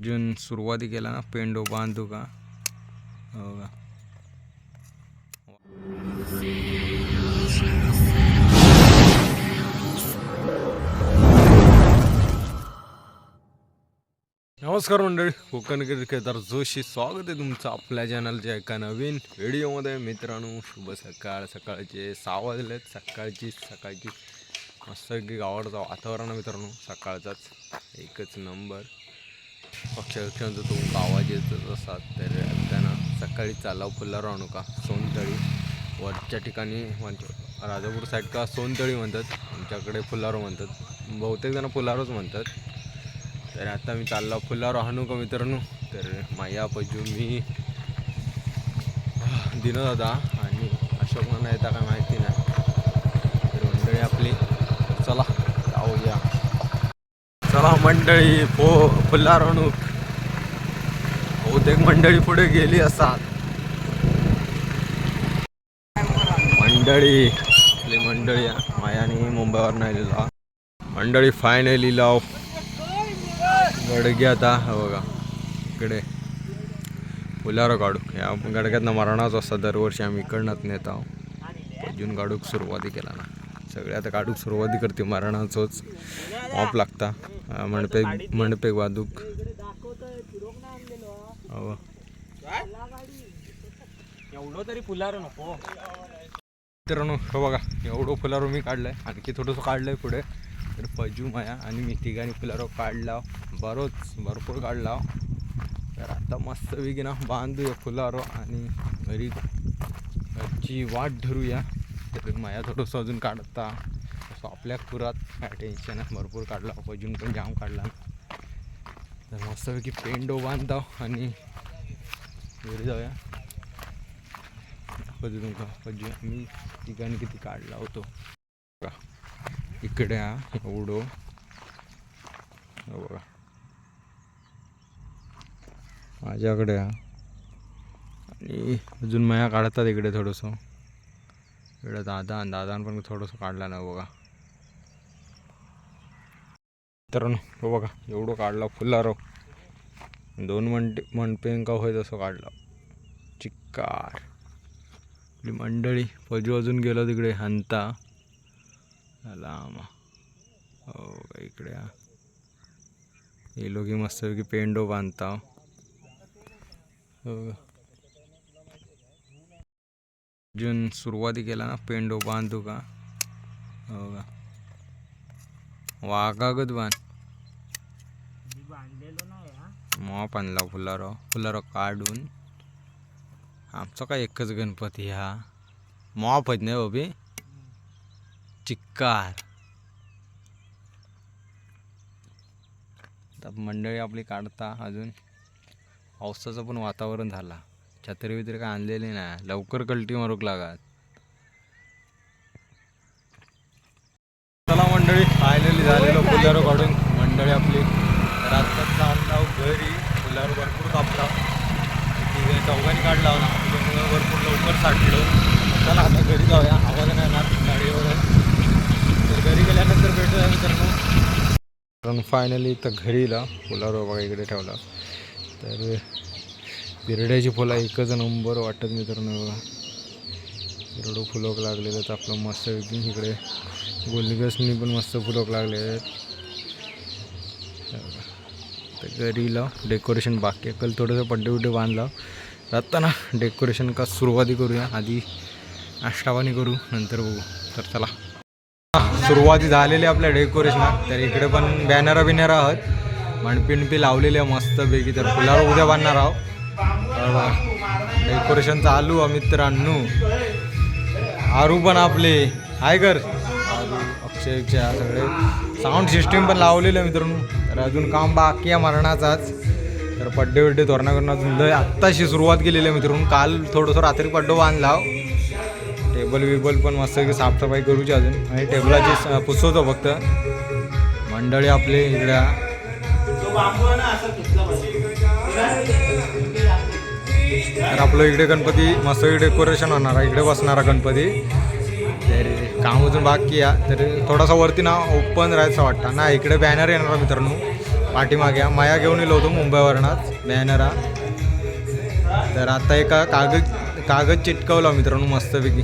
जून सुरुवाती केला ना पेंडो बांधू का? हो का? नमस्कार मंडळी कोकण क्रिकेटर जोशी स्वागत आहे तुमचं आपल्या चॅनलच्या एका नवीन व्हिडिओमध्ये मित्रांनो शुभ सकाळ. सकाळचे सहा वाजले सकाळची सकाळची मस्त की गावाचं वातावरण मित्रांनो. सकाळचाच एकच नंबर पक्षाक्षांचा तो आवाज येतच असतात तर त्यांना. सकाळी चालाव फुलावर आणू का सोनतळी. वरच्या ठिकाणी म्हणजे राजापूर साईड का सोनतळी म्हणतात. आमच्याकडे फुलारो म्हणतात. बहुतेक जण फुलारोच म्हणतात. तर आता मी चाललो फुलारो. आणू का मित्रांनो. तर माया पजू मी दिनदादा आणि अशोक म्हणा येता काय माहिती नाही. तर मंडळी आपली. चला जाऊया. सभा मंडळी फो फुलारणूक बहुतेक मंडळी पुढे गेली असतात मंडळी आपली मंडळी मायाने मुंबईवर नाही लिहिला. मंडळी फायनली लाव. गडग्यात आता हा बघा. इकडे. फुलारो काढू या गडग्यातनं मरणाच असता दरवर्षी आम्ही इकडनंच नेत आहोत अजून काढूक सुरुवाती केला ना सगळे. आता काढूक सुरुवाती करते मरणाचोच. ऑफ लागता. मंडपेक मंडपेक वादूक. एवढं तरी फुलार नको. मित्रांनो हो बघा एवढं फुलारो मी काढलंय. आणखी थोडंसं काढलंय पुढे. तर पजू माया आणि मी ठिकाणी फुलारो काढला बरोच भरपूर काढला तर आता मस्तपैकी ना बांधूया फुलारो आणि घरी. घरची वाट धरूया. तर माझ्या थोडंसं अजून काढता. असं आपल्या पुरात काय टेन्शन आहे? भरपूर काढला. पजून पण जाम काढला तर मस्तपैकी पेंडो बांधता आणि घरी जाऊया. पजू तुमका पजू मी ठिकाणी किती काढला होतो. बघा. इकडे हा एवढो. हो बघा. माझ्याकडे हा. आणि अजून माया काढतात इकडे थोडंसं. इकडं दादा आणि दादान पण थोडंसं काढला ना बघा. तर हो बघा एवढं काढला फुल्लारो दोन मंटे मनपेंका होय तसं काढला. चिक्कार. आपली मंडळी पजू अजून गेलो तिकडे हंता. लांब हो का इकडे हे लोक मस्तपैकी पेंडो बांधता. हो. अजून सुरुवाती केला ना पेंडो बांधू का? हो का? वाघागत बांध. मी बांधलेलो नाही हा. मॉप आणला फुलारो फुलारो काढून. आमचा काय एकच गणपती हा. मॉप आहेत नाही बाबी चिक्कार. मंडळी आपली काढता अजून. पावसाचं पण वातावरण झाला. छत्री बित्री काय आणलेली ना लवकर कल्टी मारूक लागत. चला मंडळी फायनली झालेलो फुलारो काढून. मंडळी आपली तर आत्ताच जाऊ घरी. फुलारो भरपूर कापला. चौघांनी काढला ना त्याच्यामुळे भरपूर लवकर साठलो. चला आता घरी जाऊया. आवाज नाही ना गाडीवर. तर घरी गेल्यानंतर भेटूया मित्रांनो. कारण फायनली तर घरी इला फुलारो बघा इकडे ठेवला. तर बिरड्याची फुलं एकच नंबर वाटत मित्रांनो बघा. बिरडो फुलोक लागलेलं तर आपलं मस्त इकडे. गोलगसनी पण मस्त फुलोक लागलेले आहेत. तर घरीला डेकोरेशन बाकी कल थोडंसं पड्डे उड्डे बांधला. ना डेकोरेशन का सुरुवाती करूया. आधी आष्टावानी करू. नंतर बघू. तर चला. सुरुवाती झालेली आपल्या डेकोरेशनात तर इकडे पण बॅनर बिनर आहात. मणपिणपी लावलेली आहे बेगी तर फुलावर उद्या बांधणार आहोत. डेकोरेशन चालू अमित मित्रांनो आरू पण आपले. हाय कर. आरू सगळे. साऊंड सिस्टीम पण लावलेलं आहे मित्रांनो. तर अजून काम बाकी आहे मरणाचाच तर पड्डे बिड्डे तोरणा करून अजून लय आत्ताशी सुरुवात केलेली आहे मित्रांनो. काल थोडंसं रात्री पड्डो बांधला हो. टेबल बिबल पण मस्त साफसफाई करूची अजून. आणि टेबलाची पुसवतो फक्त. मंडळी आपले इकड्या तर आपलं इकडे गणपती मस्त डेकोरेशन होणार आहे इकडे बसणारा गणपती. तर काम अजून बाकी या तर थोडासा वरती ना ओपन राहायचं वाटतं. ना इकडे बॅनर येणार मित्रांनो. पाठीमागे. माया घेऊन येलो होतो मुंबईवरनाच. बॅनरा तर आता एका कागद कागद चिटकवला मित्रांनो मस्तपैकी.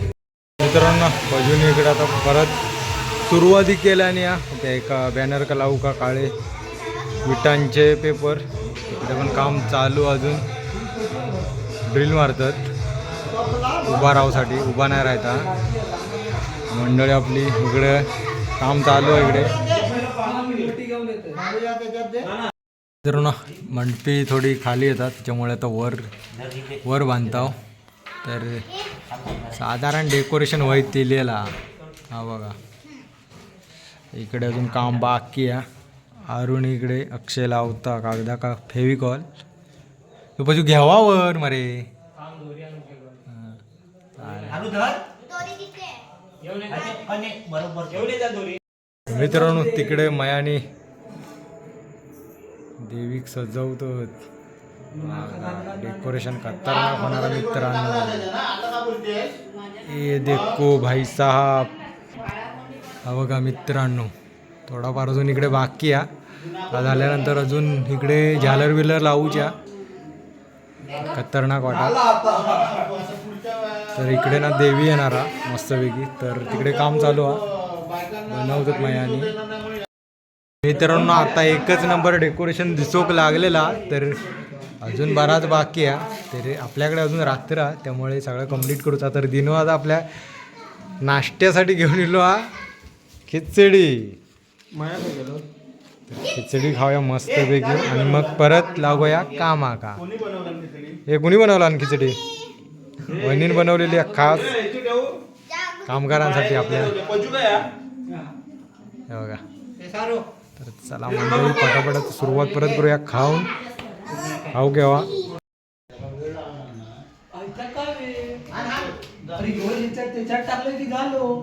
मित्रांनो अजून इकडे आता परत सुरुवाती केल्याने या. त्या एका बॅनर का लावू का काळे? विटांचे पेपर इकडे पण काम चालू अजून. ड्रिल मारतात. उभा राहूसाठी उभा नाही राहता. मंडळी आपली इकडे काम चालू आहे इकडे. तर ना मंडपी थोडी खाली येतात त्याच्यामुळे आता वर वर बांधताव. तर साधारण डेकोरेशन व्हायत दिलेला. हा बघा. इकडे अजून काम बाकी आहे. अरुण इकडे अक्षय लावता कागदा का फेविकॉल. तू पाहिजे घ्यावा वर मरे. मित्रांनो तिकडे मयाने देवीक सजवतो डेकोरेशन खतरनाक होणारा मित्रांनो. ए देखो भाई साहब. हा बघा मित्रांनो थोडाफार अजून इकडे बाकी आहे. हा झाल्यानंतर अजून इकडे झालर बिलर लावूच्या. खतरनाक वाटा. तर इकडे ना देवी येणार हा मस्तपैकी. तर तिकडे काम चालू आहे बनवतात मायानी. मित्रांनो आता एकच नंबर डेकोरेशन दिसोक लागलेला. तर अजून बराच बाकी आहे तर आपल्याकडे अजून रात्र आहे त्यामुळे सगळं कंप्लीट करूचा. तर दिनो आता आपल्या नाश्त्यासाठी घेऊन येलो हा. खिचडी. खिचडी खाऊया मस्तपैकी आणि मग परत लागूया कामा का हे कुणी बनवला आणि खिचडी? वहिनीने बनवलेली आहे खास. कामगारांसाठी आपल्या. हे बघा. तर चला मंडळी पटापटात सुरुवात परत करूया खाऊन. खाऊ केव्हा? त्याच्यात टाकलं की झालो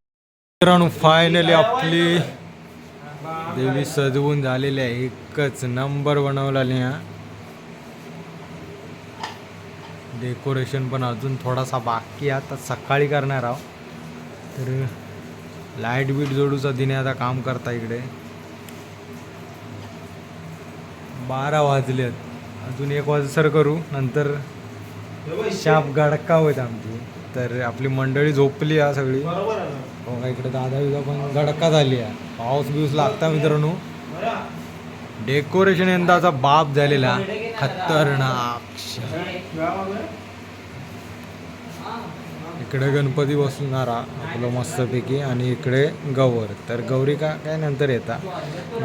मित्रांनो फायनली आपली देवी सजवून झालेली आहे. एकच नंबर बनवलेली हा डेकोरेशन पण अजून थोडासा बाकी आता सकाळी करणार आहोत. तर लाइट बीट जोडूचा दिने आता काम करता इकडे. बारा वाजलेत. अजून एक वाजसर करू. नंतर शाप गडका होत आमची. तर आपली मंडळी झोपली आहे सगळी. का इकडे दादा बिदा पण गडका झाली आहे. पाऊस बिऊस लागता मित्रांनो. डेकोरेशन यंदाचा बाप झालेला. खतरनाक. इकडे गणपती बसणारा आपलं मस्तपैकी आणि इकडे गौर. तर गौरी का काय नंतर येता.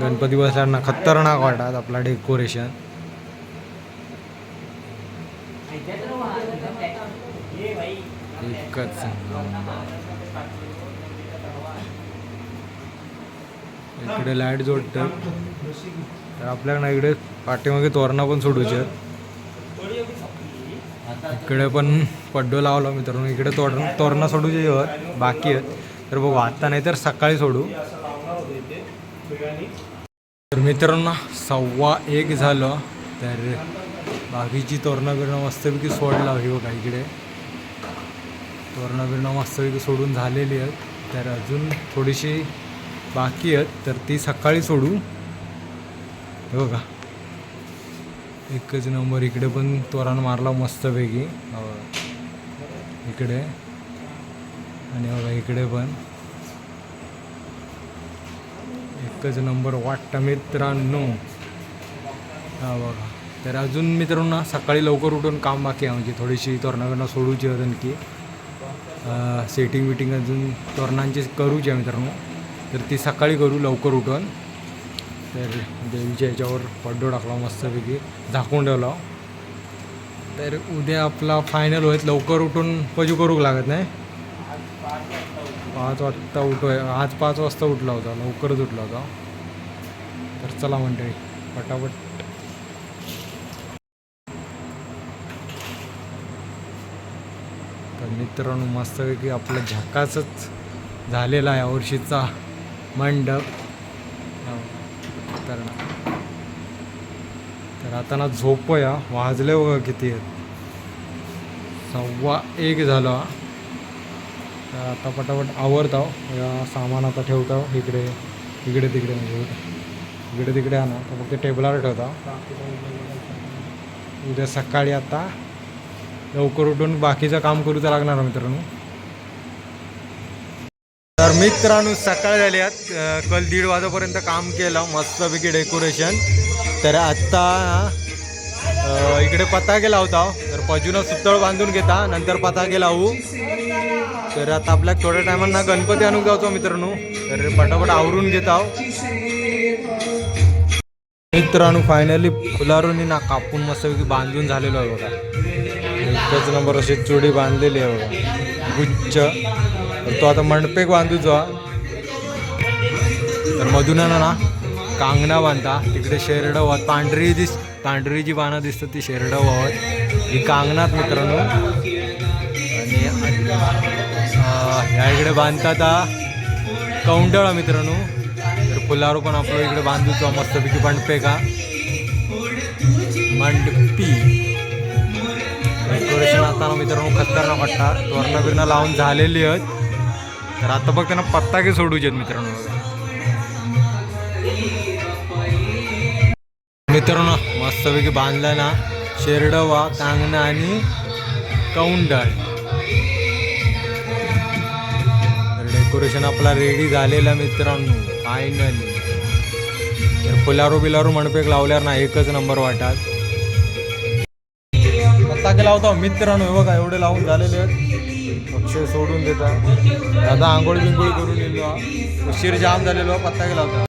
गणपती बसताना खतरनाक वाटतात आपला डेकोरेशन एकच इकडे लाइट जोडतात तर आपल्याकडे इकडे पाठीमागे तोरणा पण सोडूचे. इकडे पण पड्डो लावला मित्रांनो. इकडे तोरण तोरणा सोडूचे बाकी आहेत. तर बघू आता नाही तर सकाळी सोडू. तर मित्रांनो सव्वा एक झालं. तर बाकीची तोरणं बिरणं मस्तपैकी सोडला. ही बघा इकडे. तोरणं बिरणं मस्तपैकी सोडून झालेली आहेत. तर अजून थोडीशी बाकी आहेत. तर ती सकाळी सोडू. हे बघा. एकच नंबर. इकडे पण तोरण मारला मस्तपैकी. इकडे. आणि बघा इकडे पण. एकच नंबर. वाटतं मित्रांनो. हा बघा. तर अजून मित्रांनो सकाळी लवकर उठून काम बाकी आहे. म्हणजे थोडीशी तोरणा सोडूची अजून की. सेटिंग विटिंग अजून तोरणांची करूची आहे मित्रांनो. तर ती सकाळी करू लवकर उठून. तर देवीच्या ह्याच्यावर पड्डो टाकला मस्तपैकी झाकून ठेवला. तर उद्या आपला फायनल होईल. लवकर उठून पजू करूक लागत नाही. पाच वाजता उठोय. आज पाच वाजता उठला होता. लवकरच उठला होता. तर चला मंडळी पटापट तर मित्रांनो मस्तपैकी आपलं झकासच झालेला आहे यावर्षीचा मंडप. हो, तर ना. तर आता ना झोपूया. वाजले बघा किती. आहेत सव्वा एक झाला. तर आता पटापट आवरताव या सामान आता ठेवताव इकडे इकडे तिकडे म्हणजे इकडे तिकडे आणा. तर फक्त टेबलावर ठेवता. उद्या सकाळी आता लवकर उठून बाकीचं काम करूच लागणार मित्रांनो. तर मित्रांनो सकाळ झाली आहेत कल दीड वाजेपर्यंत काम केलं मस्तपैकी डेकोरेशन तर आत्ता इकडे पताके लावता तर पजून सुतळ बांधून घेता नंतर पताके लावू. तर आता आपल्या थोड्या टायमांना गणपती आणून जातो मित्रांनो. तर पटापट आवरून घेत आहो मित्रांनो फायनली फुलारून ना कापून मस्तपैकी बांधून झालेलो आहे बघा. त्याच नंबर अशी चुडी बांधलेली आहे बघा. गुच्छ. तो आता मंडपेक बांधूचो जो. तर मधुनानं ना कांगणा बांधता तिकडे शेरडं व्हावत पांढरी दिस पांढरी जी बाणं दिसतात ती शेरडं व्हावत ही कांगणात मित्रांनो. आणि ह्या इकडे बांधतात हा कौंडळ मित्रांनो. तर फुलावर पण आपलं इकडे बांधूचो मस्तपैकी मंडपे का. मंडपी. डेकोरेशन असताना मित्रांनो खतरनाक वाटतात तोरणं बिरणं लावून झालेली आहेत. तर आता बघ त्यांना पत्ताके सोडूचे मित्रांनो. मित्रांनो मस्तपैकी बांधला ना. शेरडवा कांगणा आणि कौंडळ. डेकोरेशन आपला रेडी झालेला मित्रांनो फायनली तर फुलारो बिलारो लावल्यावर ना एकच नंबर वाटतात टाके लावतो. मित्रांनो बघा एवढे लावून झालेले आहेत. अक्षय सोडून देता दादा आंघोळ बिंगोळ करून येलो हा. उशीर जाम झालेलो पत्ता पताके लावतो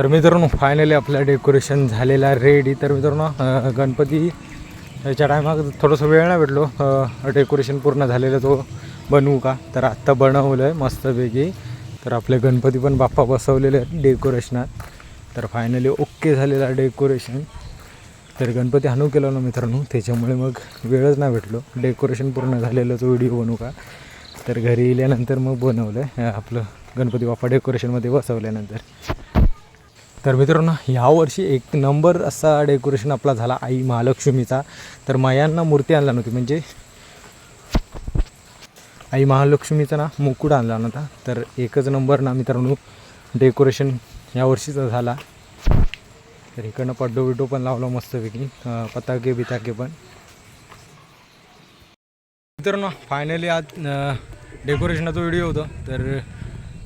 तर मित्रांनो फायनली आपलं डेकोरेशन झालेला रेडी तर मित्रांनो गणपती याच्या टायमात थोडंसं वेळ नाही भेटलो. डेकोरेशन पूर्ण झालेलं तो बनवू का? तर आत्ता बनवलं आहे मस्तपैकी. तर आपले गणपती पण बाप्पा बसवलेले आहेत डेकोरेशनात तर फायनली ओके झालेला डेकोरेशन तर गणपती हाणू केलं ना मित्रांनो त्याच्यामुळे मग वेळच नाही भेटलो. डेकोरेशन पूर्ण झालेलं तो व्हिडिओ बनवू का? तर घरी येल्यानंतर मग बनवलं आहे आपलं गणपती बाप्पा डेकोरेशनमध्ये बसवल्यानंतर. तर मित्रांनो यावर्षी एक नंबर असा डेकोरेशन आपला झाला आई महालक्ष्मीचा. तर मायांना मूर्ती आणला नव्हती म्हणजे आई महालक्ष्मीचा ना मुकुट आणला नव्हता. तर एकच नंबर ना मित्रांनो डेकोरेशन यावर्षीचा झाला. तर इकडनं पड्डो बिड्डो पण लावला मस्तपैकी पताके बिताके पण. मित्रांनो फायनली आज डेकोरेशनाचा व्हिडिओ होता तर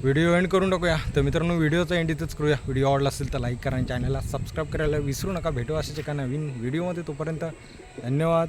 व्हिडिओ एंड करून टाकूया. तर मित्रांनो व्हिडिओचा एंड इथंच करूया. व्हिडिओ आवडला असेल तर लाईक करा आणि चॅनलला सबस्क्राईब करायला विसरू नका. भेटू अशाच एका नवीन व्हिडिओमध्ये तोपर्यंत धन्यवाद.